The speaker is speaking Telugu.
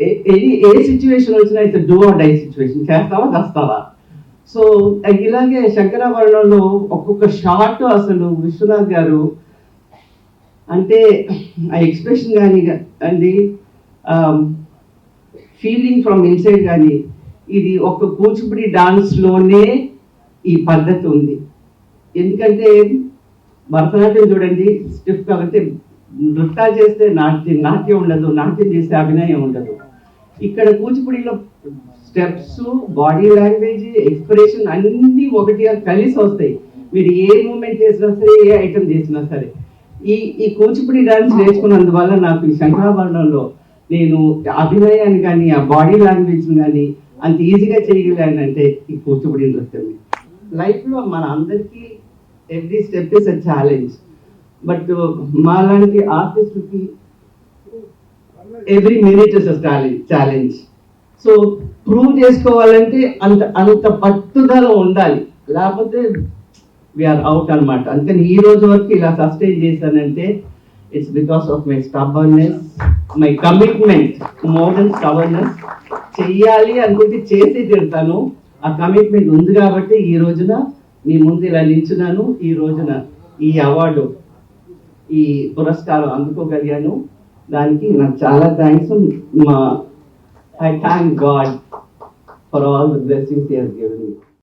ఎనీ ఏ- సిచ్యువేషన్ వచ్చినా it's do or die situation చేస్తావా చేస్తావా? సో ఇలాగే శంకరాభరణంలో ఒక్కొక్క షార్ట్ అసలు విశ్వనాథ్ గారు అంటే ఆ ఎక్స్ప్రెషన్ కానీ అండి ఫీలింగ్ ఫ్రమ్ ఇన్సైడ్ కానీ ఇది ఒక కూచిపూడి డాన్స్లోనే ఈ పద్ధతి ఉంది. ఎందుకంటే భరతనాట్యం చూడండి స్టిఫ్ కాబట్టి నృత్యాలు చేస్తే నాట్యం నాట్యం ఉండదు నాట్యం చేస్తే అభినయం ఉండదు. ఇక్కడ కూచిపూడిలో స్టెప్స్ బాడీ లాంగ్వేజ్ ఎక్స్ప్రెషన్ అన్నీ ఒకటిగా కలిసి వస్తాయి. మీరు ఏ మూమెంట్ చేసినా సరే ఏ ఐటమ్ చేసినా సరే. ఈ ఈ కూచిపూడి డాన్స్ నేర్చుకున్నందువల్ల నాకు ఈ శంకరాభరణంలో నేను అభినయాన్ని కానీ ఆ బాడీ లాంగ్వేజ్ని కానీ అంత ఈజీగా చేయగలిగానంటే ఈ కూచిపూడి నృత్యం. లైఫ్లో మన అందరికీ every step is a challenge but మాలాంటి ఆర్టిస్టుకి every minute is challenge challenge so prove చేసుకోవాలంటే అంత అంత పట్టుదల ఉండాలి. లేకపోతే వీఆర్ అవుట్ అన్నమాట. అందుకని ఈ రోజు వరకు ఇలా సస్టైన్ చేశానంటే it's because of my stubbornness my commitment more than stubbornness చెయ్యాలి అనుకుంటే చేసి తిడతాను ఆ కమిట్మెంట్ ఉంది కాబట్టి ఈ రోజున మీ ముందు ఇలా నిల్చున్నాను. ఈ రోజున ఈ అవార్డు ఈ పురస్కారం అందుకోగలిగాను. దానికి నాకు చాలా థ్యాంక్స్ మా I thank God for all the blessings here given me